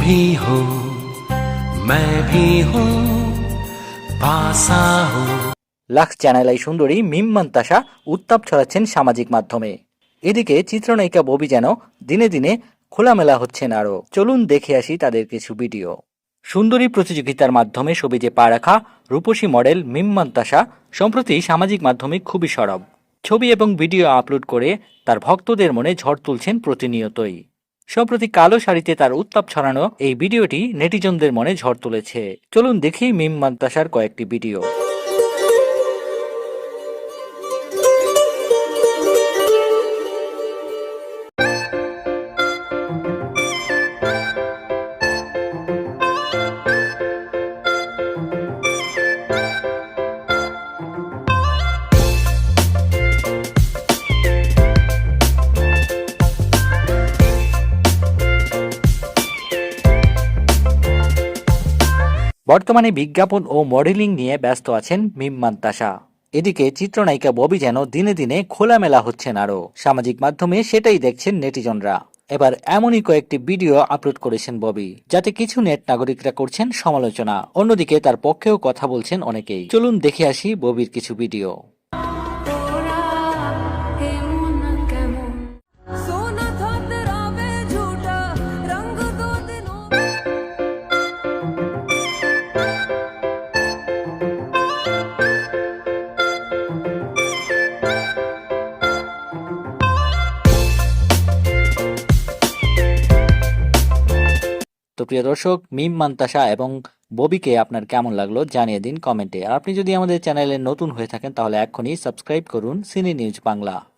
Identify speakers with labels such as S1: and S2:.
S1: भी हो मैं भी हूँ पासा हो
S2: লাখ চ্যানেলাই সুন্দরী মিম মন্তাসা উত্তাপ ছড়াচ্ছেন সামাজিক মাধ্যমে এদিকে চিত্রনায়িকা ববি যেন দিনে দিনে খোলামেলা হচ্ছেন আরও চলুন দেখে আসি তাদের কিছু ভিডিও সুন্দরী প্রতিযোগিতার মাধ্যমে সবিজে পা রাখা রূপসী মডেল মিম মন্তাসা সম্প্রতি সামাজিক মাধ্যমে খুবই সরব ছবি এবং ভিডিও আপলোড করে তার ভক্তদের মনে ঝড় তুলছেন প্রতিনিয়তই সম্প্রতি কালো শাড়িতে তার উত্তাপ ছড়ানো এই ভিডিওটি নেটিজনদের মনে ঝড় তুলেছে। চলুন দেখি মিম মাদ্রাসার কয়েকটি ভিডিও। বর্তমানে বিজ্ঞাপন ও মডেলিং নিয়ে ব্যস্ত আছেন মিম মান্তাসা। এদিকে চিত্রনায়িকা ববি যেন দিনে দিনে খোলামেলা হচ্ছেন আরও। সামাজিক মাধ্যমে সেটাই দেখছেন নেটিজনরা। এবার এমনই কয়েকটি ভিডিও আপলোড করেছেন ববি, যাতে কিছু নেট নাগরিকরা করছেন সমালোচনা। অন্যদিকে তার পক্ষেও কথা বলছেন অনেকেই। চলুন দেখে আসি ববির কিছু ভিডিও। তো প্রিয় দর্শক, মিম, মান্তাসা এবং ববিকে আপনার কেমন লাগল জানিয়ে দিন কমেন্টে। আর আপনি যদি আমাদের চ্যানেলে নতুন হয়ে থাকেন, তাহলে এখনই সাবস্ক্রাইব করুন সিনি নিউজ বাংলা।